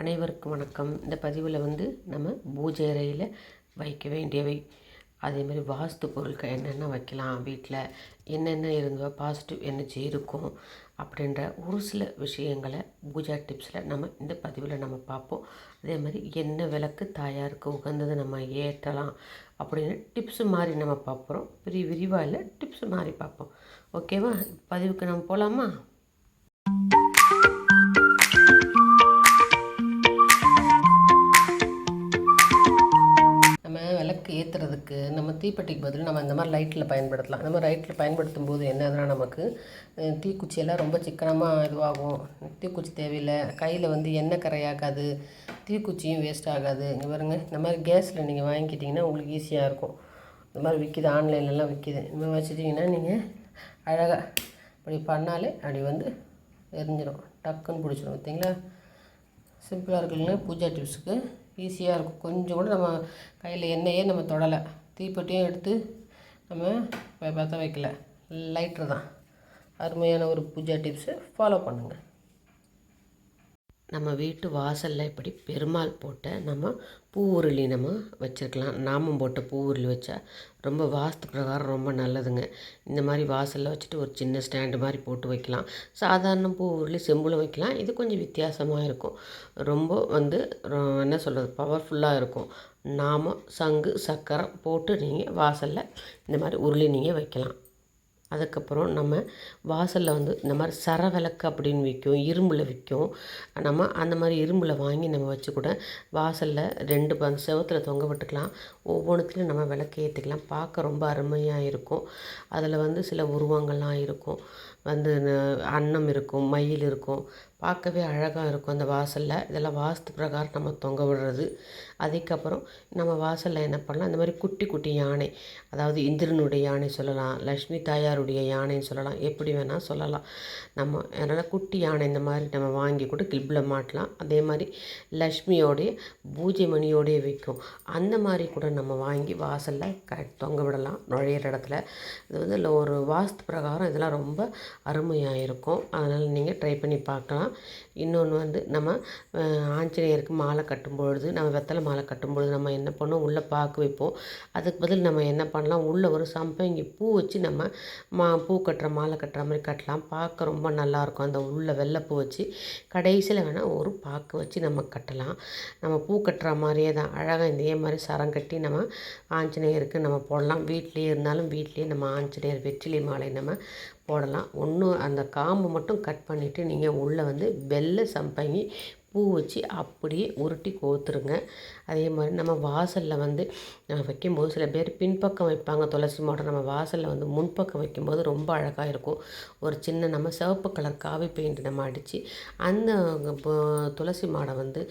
அனைவருக்கும் வணக்கம். இந்த பதிவில் வந்து நம்ம பூஜை அறையில் வைக்க வேண்டியவை. அதேமாதிரி வாஸ்து பொருட்கள் என்னென்ன வைக்கலாம் வீட்டில் என்னென்ன இருந்தால் பாசிட்டிவ் எனர்ஜி இருக்கும் அப்படின்ற ஒரு சில விஷயங்களை பூஜா டிப்ஸில் நம்ம இந்த பதிவில் நம்ம பார்ப்போம். அதே மாதிரி என்ன விளக்கு தாயாருக்கு உகந்ததை நம்ம ஏற்றலாம் அப்படின்னு டிப்ஸு மாதிரி நம்ம பார்ப்போம் பெரிய விரிவாக இல்லை டிப்ஸு மாதிரி பார்ப்போம். ஓகேவா பதிவுக்கு நம்ம போகலாமா விளக்கு ஏற்றுறதுக்கு நம்ம தீப்பெட்டிக்கு பதில் நம்ம இந்த மாதிரி லைட்டில் பயன்படுத்தலாம். இந்த மாதிரி லைட்டில் பயன்படுத்தும் போது என்னதுன்னா நமக்கு தீக்குச்சியெல்லாம் ரொம்ப சிக்கனமாக இதுவாகும். தீக்குச்சி தேவையில்லை. கையில் வந்து எண்ணெய் கரையாகாது. தீக்குச்சியும் வேஸ்ட் ஆகாது. இங்கே பாருங்க இந்த மாதிரி கேஸில் நீங்கள் வாங்கிக்கிட்டிங்கன்னா உங்களுக்கு ஈஸியாக இருக்கும். இந்த மாதிரி விற்கிது ஆன்லைன்லலாம் விற்கிது இந்த மாதிரி வச்சுட்டிங்கன்னா நீங்கள் அழகாக இப்படி பண்ணாலே அப்படி வந்து எரிஞ்சிடும் டக்குன்னு பிடிச்சிடும் பார்த்தீங்களா சிம்பிளாக இருக்குல்ல பூஜா டிப்ஸுக்கு ஈஸியாக இருக்கும். கொஞ்சம் கூட நம்ம கையில் எண்ணெயே நம்ம தொடலை. தீப்பெட்டியும் எடுத்து நம்ம பற்ற வைக்கல. லைட்ரு தான். அருமையான ஒரு பூஜா டிப்ஸு ஃபாலோ பண்ணுங்கள் நம்ம வீட்டு வாசலில் இப்படி பெருமாள் போட்ட நம்ம பூ உருளி நம்ம வச்சுருக்கலாம். நாமம் போட்ட பூ உருளி வச்சா ரொம்ப வாஸ்து பிரகாரம் ரொம்ப நல்லதுங்க. இந்த மாதிரி வாசலில் வச்சுட்டு ஒரு சின்ன ஸ்டாண்டு மாதிரி போட்டு வைக்கலாம். சாதாரண பூ உருளி செம்புல வைக்கலாம். இது கொஞ்சம் வித்தியாசமாக இருக்கும். ரொம்ப வந்து ரொ- என்ன சொல்கிறது பவர்ஃபுல்லாக இருக்கும். நாமம் சங்கு சக்கரம் போட்டு நீங்கள் வாசலில் இந்த மாதிரி உருளி நீங்கள் வைக்கலாம். அதுக்கப்புறம் நம்ம வாசலில் வந்து இந்த மாதிரி சர விளக்கு அப்படின்னு விற்கும் இரும்பில் விற்கும் நம்ம அந்த மாதிரி இரும்பில் வாங்கி நம்ம வச்சு கூட வாசலில் ரெண்டு பந்து செவத்தில் தொங்க விட்டுக்கலாம். ஒவ்வொன்றுத்துலையும் நம்ம விளக்கு ஏற்றிக்கலாம் பார்க்க ரொம்ப அருமையாக இருக்கும். அதில் வந்து சில உருவங்கள்லாம் இருக்கும். வந்து அன்னம் இருக்கும் மயில் இருக்கும். பார்க்கவே அழகாக இருக்கும் அந்த வாசலில். இதெல்லாம் வாஸ்து பிரகாரம் நம்ம தொங்க விடுறது. அதுக்கப்புறம் நம்ம வாசலில் என்ன பண்ணலாம்? இந்த மாதிரி குட்டி குட்டி யானை அதாவது இந்திரனுடைய யானை சொல்லலாம் லக்ஷ்மி தாயாருடைய யானைன்னு சொல்லலாம் எப்படி வேணால் சொல்லலாம். நம்ம அதனால் குட்டி யானை இந்த மாதிரி நம்ம வாங்கி கூட கிளிப்பில் மாட்டலாம். அதே மாதிரி லக்ஷ்மியோடைய பூஜை மணியோடைய விற்கும். அந்த மாதிரி கூட நம்ம வாங்கி வாசலில் க தொங்க விடலாம். நுழையிற இடத்துல. இது வந்து ஒரு வாஸ்து பிரகாரம். இதெல்லாம் ரொம்ப அருமையாக இருக்கும். அதனால் நீங்கள் ட்ரை பண்ணி பார்க்கலாம். இன்னொன்று வந்து நம்ம ஆஞ்சநேயருக்கு மாலை கட்டும் பொழுது நம்ம வெத்தலை மாலை கட்டும் பொழுது நம்ம என்ன பண்ணோம்? உள்ளே பாக்கு வைப்போம். அதுக்கு பதில் நம்ம என்ன பண்ணலாம்? உள்ளே ஒரு சம்பங்கி பூ வச்சு நம்ம மா பூ கட்டுற மாலை கட்டுற மாதிரி கட்டலாம். பார்க்க ரொம்ப நல்லாயிருக்கும் அந்த உள்ள வெள்ளைப்பூ வச்சு கடைசியில் வேணால் ஒரு பாக்கு வச்சு நம்ம கட்டலாம். நம்ம பூ கட்டுற மாதிரியே தான். அழகாக இதே மாதிரி சரம் கட்டி நம்ம ஆஞ்சநேயருக்கு நம்ம போடலாம். வீட்லேயே இருந்தாலும் வீட்லேயே நம்ம ஆஞ்சநேயர் வெற்றிலை மாலை நம்ம போடலாம். ஒன்று அந்த காம்பு மட்டும் கட் பண்ணிவிட்டு நீங்கள் உள்ளே வந்து வெள்ளை சம்பங்கி பூ வச்சு அப்படியே உருட்டி கோத்துருங்க. அதே மாதிரி நம்ம வாசலில் வந்து அஹ், வைக்கும்போது சில பேர் பின்பக்கம் வைப்பாங்க. துளசி மாடம் நம்ம வாசலில் வந்து முன்பக்கம் வைக்கும்போது ரொம்ப அழகாக இருக்கும். ஒரு சின்ன நம்ம சிவப்பு கலர் காவி பெயிண்ட் நம்ம அடித்து அந்த துளசி மாடம் வந்து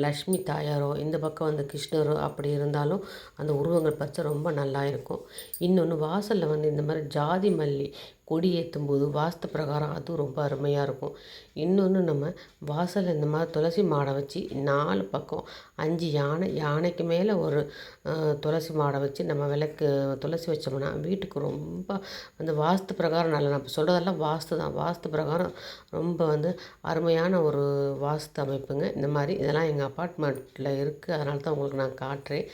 லக்ஷ்மி தாயாரோ இந்த பக்கம் வந்து கிருஷ்ணரோ அப்படி இருந்தாலும் அந்த உருவங்கள் பச்சை ரொம்ப நல்லா இருக்கும். இன்னொன்று வாசலில் வந்து இந்த மாதிரி ஜாதி மல்லி கொடி ஏற்றும் போது வாஸ்து பிரகாரம் அதுவும் ரொம்ப அருமையாக இருக்கும். இன்னொன்று நம்ம வாசலில் இந்த மாதிரி துளசி மாடை வச்சு நாலு பக்கம் அஞ்சு யானை யானைக்கு மேலே ஒரு துளசி மாடை வச்சு நம்ம விளக்கு துளசி வச்சோம்னா வீட்டுக்கு ரொம்ப அந்த வாஸ்து பிரகாரம் நல்ல நம்ம சொல்கிறதெல்லாம் வாஸ்து தான். வாஸ்து பிரகாரம் ரொம்ப வந்து அருமையான ஒரு வாஸ்து அமைப்புங்க. இந்த மாதிரி இதெல்லாம் எங்கள் அப்பார்ட்மெண்ட்டில் இருக்குது அதனால தான் உங்களுக்கு நான் காட்டுறேன்.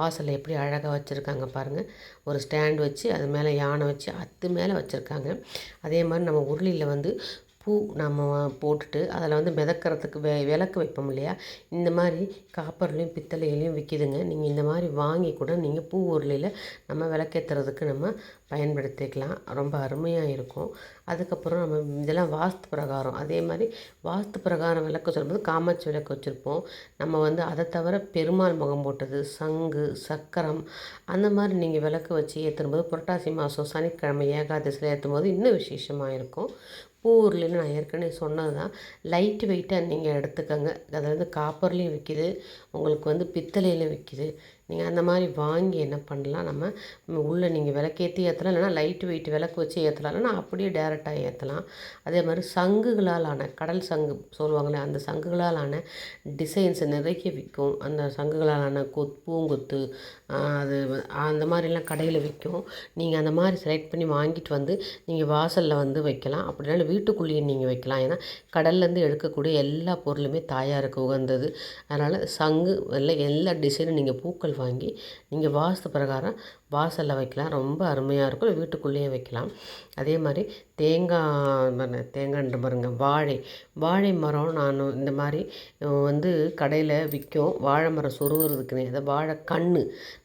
வாசலில் எப்படி அழகாக வச்சுருக்காங்க பாருங்கள் ஒரு ஸ்டாண்ட் வச்சு அது மேலே யானை வச்சு அத்து மேலே வச்சுருக்காங்க. அதே மாதிரி நம்ம உருளியில் வந்து பூ நம்ம போட்டுட்டு அதில் வந்து மிதக்கறதுக்கு வெ விளக்கு வைப்போம் இல்லையா? இந்த மாதிரி காப்பர்லேயும் பித்தளையிலையும் விற்கிதுங்க நீங்கள் இந்த மாதிரி வாங்கி கூட நீங்கள் பூ உருளையில் நம்ம விளக்கேற்றுறதுக்கு நம்ம பயன்படுத்திக்கலாம். ரொம்ப அருமையாக இருக்கும். அதுக்கப்புறம் நம்ம இதெல்லாம் வாஸ்து பிரகாரம். அதே மாதிரி வாஸ்து பிரகாரம் விளக்கு சொல்லும்போது காமாட்சி விளக்கு வச்சுருப்போம். நம்ம வந்து அதை தவிர பெருமாள் முகம் போட்டது சங்கு சக்கரம் அந்த மாதிரி நீங்கள் விளக்கு வச்சு ஏற்றும்போது புரட்டாசி மாதம் சனிக்கிழமை ஏகாதசியில் ஏற்றும்போது இன்னும் விசேஷமாக இருக்கும். பூ உருளைன்னு நான் ஏற்கனவே சொன்னது தான். லைட் வெயிட்டாக நீங்கள் எடுத்துக்கோங்க. அதாவது காப்பர்லேயும் விற்கிது உங்களுக்கு வந்து பித்தளையில் விற்கிது நீங்கள் அந்த மாதிரி வாங்கி என்ன பண்ணலாம்? நம்ம உள்ளே நீங்கள் விளக்கேற்றி ஏற்றலாம் இல்லைனா லைட் வெயிட் விளக்கு வச்சு ஏற்றலாம் இல்லைனா அப்படியே டேரெக்டாக ஏற்றலாம் அதே மாதிரி சங்குகளால் ஆன கடல் சங்கு சொல்லுவாங்களே அந்த சங்குகளால் ஆன டிசைன்ஸ் நிறைய விற்கும். அந்த சங்குகளால் ஆன கொத் பூங்கொத்து அது அந்த மாதிரிலாம் கடையில் விற்கும். நீங்கள் அந்த மாதிரி செலக்ட் பண்ணி வாங்கிட்டு வந்து நீங்கள் வாசலில் வந்து வைக்கலாம். அப்படினால வீட்டுக்குள்ளேயே நீங்கள் வைக்கலாம். ஏன்னா கடல்லேருந்து எடுக்கக்கூடிய எல்லா பொருளுமே தாயாருக்கு உகந்தது. அதனால் சங்கு இல்லை எல்லா டிசைனும் நீங்கள் பூக்கள் வாங்கி நீங்கள் வாஸ்து பிரகாரம் வாசலில் வைக்கலாம். ரொம்ப அருமையாக இருக்கும். வீட்டுக்குள்ளேயே வைக்கலாம். அதே மாதிரி தேங்காய் தேங்காய்ன்ற பாருங்க வாழை. வாழை மரம் நான் இந்த மாதிரி வந்து கடையில் விற்கும் வாழை மரம் சொருகிறதுக்குன்னு அதை வாழை கன்று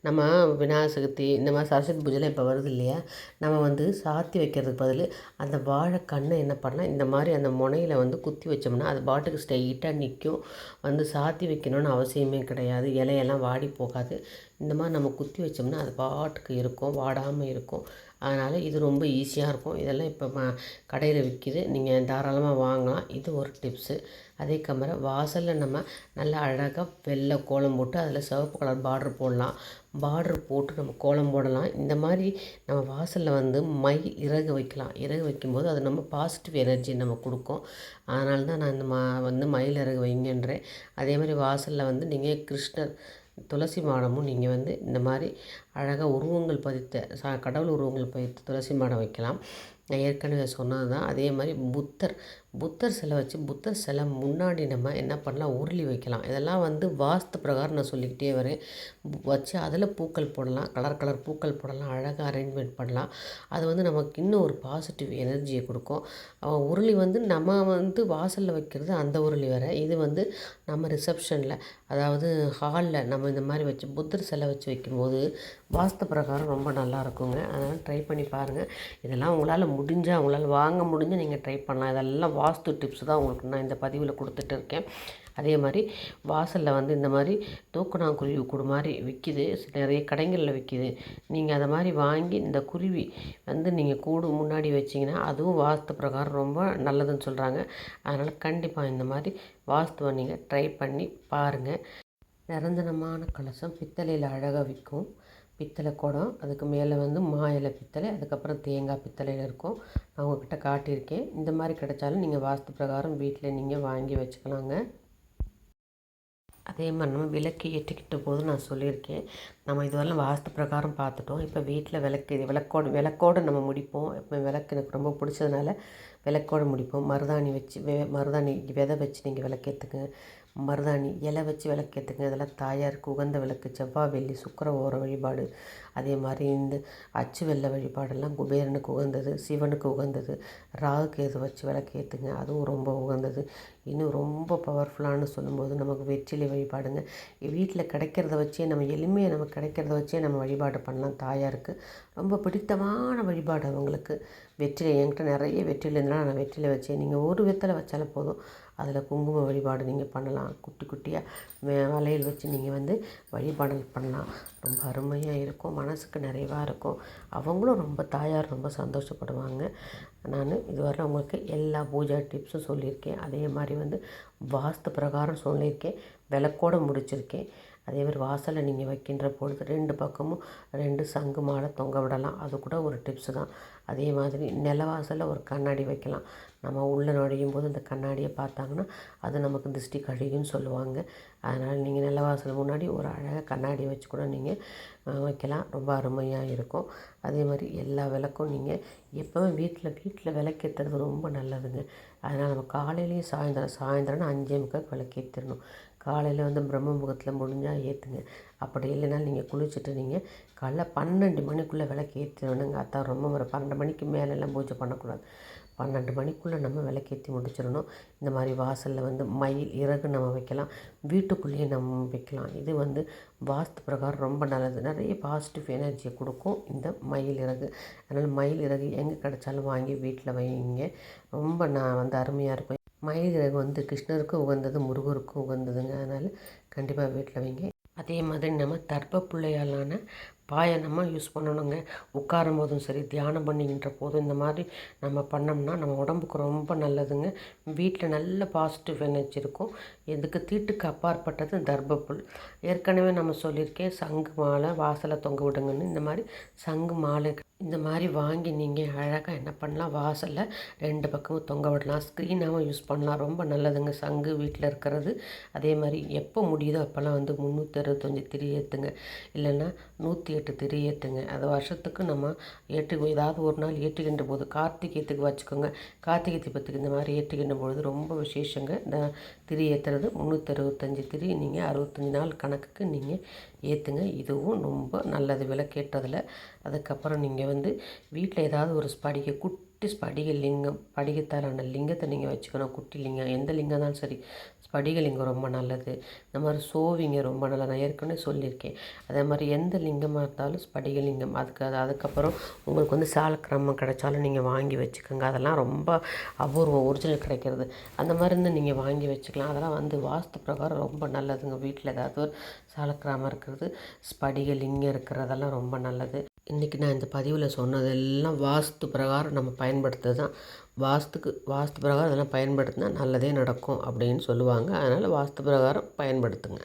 நம்ம விநாயகர் சதுர்த்தி இந்த மாதிரி சரஸ்வதி பூஜைலாம் இப்போ வருது இல்லையா? நம்ம வந்து சாத்தி வைக்கிறதுக்கு பதில் அந்த வாழை கன்று என்ன பண்ணலாம்? இந்த மாதிரி அந்த முனையில் வந்து குத்தி வச்சோம்னா அது பாட்டுக்கு ஸ்ட்ரைட்டாக நிற்கும் வந்து சாத்தி வைக்கணும்னு அவசியமே கிடையாது. இலையெல்லாம் வாடி போகாது. இந்த மாதிரி நம்ம குத்தி வச்சோம்னா அது பாட்டுக்கு இருக்கும் வாடாமல் இருக்கும். அதனால் இது ரொம்ப ஈஸியாக இருக்கும். இதெல்லாம் இப்போ ம கடையில் விற்கிது நீங்கள் தாராளமாக வாங்கலாம். இது ஒரு டிப்ஸு அதே கமர வாசலில் நம்ம நல்லா அழகாக வெள்ளை கோலம் போட்டு அதில் சிவப்பு கலர் பார்ட்ரு போடலாம். பார்ட்ரு போட்டு நம்ம கோலம் போடலாம். இந்த மாதிரி நம்ம வாசலில் வந்து மை இறகு வைக்கலாம். இறகு வைக்கும்போது அது நம்ம பாசிட்டிவ் எனர்ஜி நம்ம கொடுக்கும். அதனால தான் நான் இந்த மா வந்து மயில் இறகு வைங்கன்றேன். அதே மாதிரி வாசலில் வந்து நீங்கள் கிருஷ்ணர் துளசி மாடமும் நீங்கள் வந்து இந்த மாதிரி அழகாக உருவங்கள் பதித்த சா கடவுள் உருவங்கள் பதித்த துளசி மாடம் வைக்கலாம். நான் ஏற்கனவே சொன்னது தான் அதே மாதிரி புத்தர் புத்தர் சிலை வச்சு புத்தர் சிலை முன்னாடி நம்ம என்ன பண்ணலாம்? உருளி வைக்கலாம். இதெல்லாம் வந்து வாஸ்து பிரகாரம் நான் சொல்லிக்கிட்டே வரேன். வச்சு அதில் பூக்கள் போடலாம். கலர் கலர் பூக்கள் போடலாம். அழகாக அரேஞ்ச்மெண்ட் பண்ணலாம். அது வந்து நமக்கு இன்னும் ஒரு பாசிட்டிவ் எனர்ஜியை கொடுக்கும். உருளி வந்து நம்ம வந்து வாசலில் வைக்கிறது அந்த உருளி வேறு. இது வந்து நம்ம ரிசப்ஷனில் அதாவது ஹாலில் நம்ம இந்த மாதிரி வச்சு புத்தர் சிலை வச்சு வைக்கும்போது வாஸ்து பிரகாரம் ரொம்ப நல்லா இருக்குங்க. அதனால் ட்ரை பண்ணி பாருங்கள் இதெல்லாம் உங்களால் முடிஞ்சால் உங்களால் வாங்க முடிஞ்சால் நீங்கள் ட்ரை பண்ணலாம். இதெல்லாம் வாஸ்து டிப்ஸ் தான் உங்களுக்கு நான் இந்த பதிவில் கொடுத்துட்டு இருக்கேன். அதே மாதிரி வாசலில் வந்து இந்த மாதிரி தூக்கணாங்குருவி கூடு மாதிரி விற்கிது நிறைய கடைகளில் விற்கிது நீங்கள் அதை மாதிரி வாங்கி இந்த குருவி வந்து நீங்கள் கூடு முன்னாடி வச்சிங்கன்னா அதுவும் வாஸ்து பிரகாரம் ரொம்ப நல்லதுன்னு சொல்கிறாங்க அதனால் கண்டிப்பாக இந்த மாதிரி வாஸ்துவை நீங்கள் ட்ரை பண்ணி பாருங்கள் நிரந்தரமான கலசம் பித்தளையில் அழகாக விற்கும். பித்தளை குடம் அதுக்கு மேலே வந்து மா இலை பித்தளை அதுக்கப்புறம் தேங்காய் பித்தளையில் இருக்கும். நான் உங்ககிட்ட காட்டியிருக்கேன். இந்த மாதிரி கிடைச்சாலும் நீங்கள் வாஸ்து பிரகாரம் வீட்டில் நீங்கள் வாங்கி வச்சுக்கலாங்க. அதே மாதிரி நம்ம விளக்கு ஏற்றிக்கிட்ட போது நான் சொல்லியிருக்கேன். நம்ம இதுவெல்லாம் வாஸ்து பிரகாரம் பார்த்துட்டோம். இப்போ வீட்டில் விளக்கு விளக்கோடு விளக்கோடு நம்ம முடிப்போம். இப்போ விளக்கு எனக்கு ரொம்ப பிடிச்சதுனால விளக்கோடு முடிப்போம். மருதாணி வச்சு வெ மருதாணி விதை வச்சு நீங்கள் விளக்கேற்றுங்க மருதாணி இலை வச்சு விளக்கேற்றுங்க இதெல்லாம் தாயாருக்கு உகந்த விளக்கு செவ்வாய் வெள்ளி சுக்கர ஓர வழிபாடு. அதே மாதிரி இந்த அச்சு வெள்ளை வழிபாடெல்லாம் குபேரனுக்கு உகந்தது சிவனுக்கு உகந்தது ராகு கேது வச்சு விளக்கேற்றுங்க அதுவும் ரொம்ப உகந்தது. இன்னும் ரொம்ப பவர்ஃபுல்லானு சொல்லும்போது நமக்கு வெற்றிலை வழிபாடுங்க. வீட்டில் கிடைக்கிறத வச்சே நம்ம எளிமையாக நமக்கு கிடைக்கிறத வச்சே நம்ம வழிபாடு பண்ணலாம் தாயாருக்கு. ரொம்ப பிடித்தமான வழிபாடு அவங்களுக்கு. வெற்றிலை என்கிட்ட நிறைய வெற்றிலை இருந்தாலும் நான் வெற்றிலை வச்சேன். நீங்கள் ஒரு வெத்தலை வச்சாலும் போதும். அதில் குங்கும வழிபாடு நீங்கள் பண்ணலாம். குட்டி குட்டியாக வளையல் வச்சு நீங்கள் வந்து வழிபாடு பண்ணலாம். ரொம்ப அருமையாக இருக்கும். மனதுக்கு நிறைவாக இருக்கும். அவங்களும் ரொம்ப தாயார் ரொம்ப சந்தோஷப்படுவாங்க. நான் இதுவரை உங்களுக்கு எல்லா பூஜா டிப்ஸும் சொல்லியிருக்கேன். அதே மாதிரி வந்து வாஸ்து பிரகாரம் சொல்லியிருக்கேன். விளக்கோடு முடிச்சிருக்கேன். அதே மாதிரி வாசலில் நீங்கள் வைக்கின்ற பொழுது ரெண்டு பக்கமும் ரெண்டு சங்கு மாலை தொங்க விடலாம். அது கூட ஒரு டிப்ஸு தான். அதே மாதிரி நில வாசலில் ஒரு கண்ணாடி வைக்கலாம். நம்ம உள்ளே நுழையும் போது அந்த கண்ணாடியை பார்த்தாங்கன்னா அது நமக்கு திருஷ்டி கழியும்னு சொல்லுவாங்க. அதனால் நீங்கள் நில வாசல் முன்னாடி ஒரு அழகாக கண்ணாடியை வச்சு கூட நீங்கள் வைக்கலாம். ரொம்ப அருமையாக இருக்கும். அதே மாதிரி எல்லா விளக்கும் நீங்கள் எப்போவும் வீட்டில் வீட்டில் விளக்கேற்றுறது ரொம்ப நல்லதுங்க. அதனால் நம்ம காலையிலையும் சாயந்தரம் சாயந்தரம்னு அஞ்சே முக்கால் விளக்கேற்றிடணும் காலையில் வந்து பிரம்ம முகூர்த்தத்தில் முடிஞ்சால் ஏற்றுங்க அப்படி இல்லைனாலும் நீங்கள் குளிச்சுட்டு நீங்கள் காலைல பன்னெண்டு மணிக்குள்ளே விளக்கு ஏற்றிடணுங்க அதான் ரொம்ப முறை. பன்னெண்டு மணிக்கு மேலெல்லாம் பூஜை பண்ணக்கூடாது. பன்னெண்டு மணிக்குள்ளே நம்ம விளக்கேற்றி முடிச்சிடணும். இந்த மாதிரி வாசலில் வந்து மயில் இறகு நம்ம வைக்கலாம். வீட்டுக்குள்ளேயே நம்ம வைக்கலாம். இது வந்து வாஸ்து பிரகாரம் ரொம்ப நல்லது. நிறைய பாசிட்டிவ் எனர்ஜியை கொடுக்கும் இந்த மயில் இறகு. அதனால் மயில் இறகு எங்கே கிடைச்சாலும் வாங்கி வீட்டில் வைங்க. ரொம்ப நான் வந்து அருமையாக இருக்கும். மயில் இறகு வந்து கிருஷ்ணருக்கும் உகந்தது முருகருக்கும் உகந்ததுங்க. அதனால் கண்டிப்பாக வீட்டில் வைங்க. அதே மாதிரி நம்ம தர்ப்ப பிள்ளையாலான பாயை நம்ம யூஸ் பண்ணணுங்க. உட்காரும் போதும் சரி தியானம் பண்ணிக்கின்ற போதும் இந்த மாதிரி நம்ம பண்ணோம்னா நம்ம உடம்புக்கு ரொம்ப நல்லதுங்க. வீட்டில் நல்ல பாசிட்டிவ் எனர்ஜி இருக்கும். எதுக்கு தீட்டுக்கு அப்பாற்பட்டது தர்பப்புல் ஏற்கனவே நம்ம சொல்லியிருக்கேன் சங்கு மாலை வாசலை தொங்க விடுங்கன்னு. இந்த மாதிரி சங்கு மாலை இந்த மாதிரி வாங்கி நீங்கள் அழகாக என்ன பண்ணலாம்? வாசலில் ரெண்டு பக்கமும் தொங்க விடலாம். ஸ்க்ரீனாகவும் யூஸ் பண்ணலாம். ரொம்ப நல்லதுங்க. சங்கு வீட்டில் இருக்கிறது. அதே மாதிரி எப்போ முடியுதோ அப்போல்லாம் வந்து முந்நூற்றி அறுபத்தஞ்சி திரி ஏற்றுங்க இல்லைன்னா நூற்றி எட்டு திரி ஏற்றுங்க அது வருஷத்துக்கு நம்ம ஏற்று ஏதாவது ஒரு நாள் ஏற்றுகின்ற போது கார்த்திகேயத்துக்கு வச்சுக்கோங்க. கார்த்திகை தீபத்துக்கு இந்த மாதிரி ஏற்றுகின்ற பொழுது ரொம்ப விசேஷங்க. இந்த திரி ஏற்றுறது முந்நூற்றி அறுபத்தஞ்சி திரி நீங்கள் அறுபத்தஞ்சி நாள் கணக்குக்கு நீங்கள் ஏற்றுங்க இதுவும் ரொம்ப நல்லது. விளக்கேற்றதில் அதுக்கப்புறம் நீங்கள் வந்து வீட்டில் ஏதாவது ஒரு ஸ்படிகை குட்டி ஸ்படிக லிங்கம் படிகத்தாலான லிங்கத்தை நீங்கள் வச்சுக்கணும். குட்டி லிங்கம் எந்த லிங்கம் இருந்தாலும் சரி ஸ்படிக லிங்கம் ரொம்ப நல்லது. இந்த மாதிரி சோவிங்க ரொம்ப நல்லது. நான் ஏற்கனவே சொல்லியிருக்கேன். அதே மாதிரி எந்த லிங்கமாக இருந்தாலும் ஸ்படிக லிங்கம். அதுக்கு அது அதுக்கப்புறம் உங்களுக்கு வந்து சாலக்கிரமம் கிடைச்சாலும் நீங்கள் வாங்கி வச்சுக்கோங்க. அதெல்லாம் ரொம்ப அபூர்வம் ஒரிஜினல் கிடைக்கிறது. அந்த மாதிரி இருந்து நீங்கள் வாங்கி வச்சுக்கலாம். அதெல்லாம் வந்து வாஸ்து பிரகாரம் ரொம்ப நல்லதுங்க. வீட்டில் ஏதாவது ஒரு சாலக்கிராமம் இருக்கிறது ஸ்படிக லிங்கம் இருக்கிறதெல்லாம் ரொம்ப நல்லது. இன்றைக்கி நான் இந்த பதிவில் சொன்னதெல்லாம் வாஸ்து பிரகாரம் நம்ம பயன்படுத்துறது தான். வாஸ்துக்கு வாஸ்து பிரகாரம் அதெல்லாம் பயன்படுத்தினா நல்லதே நடக்கும் அப்படின்னு சொல்லுவாங்க. அதனால் வாஸ்து பிரகாரம் பயன்படுத்துங்க.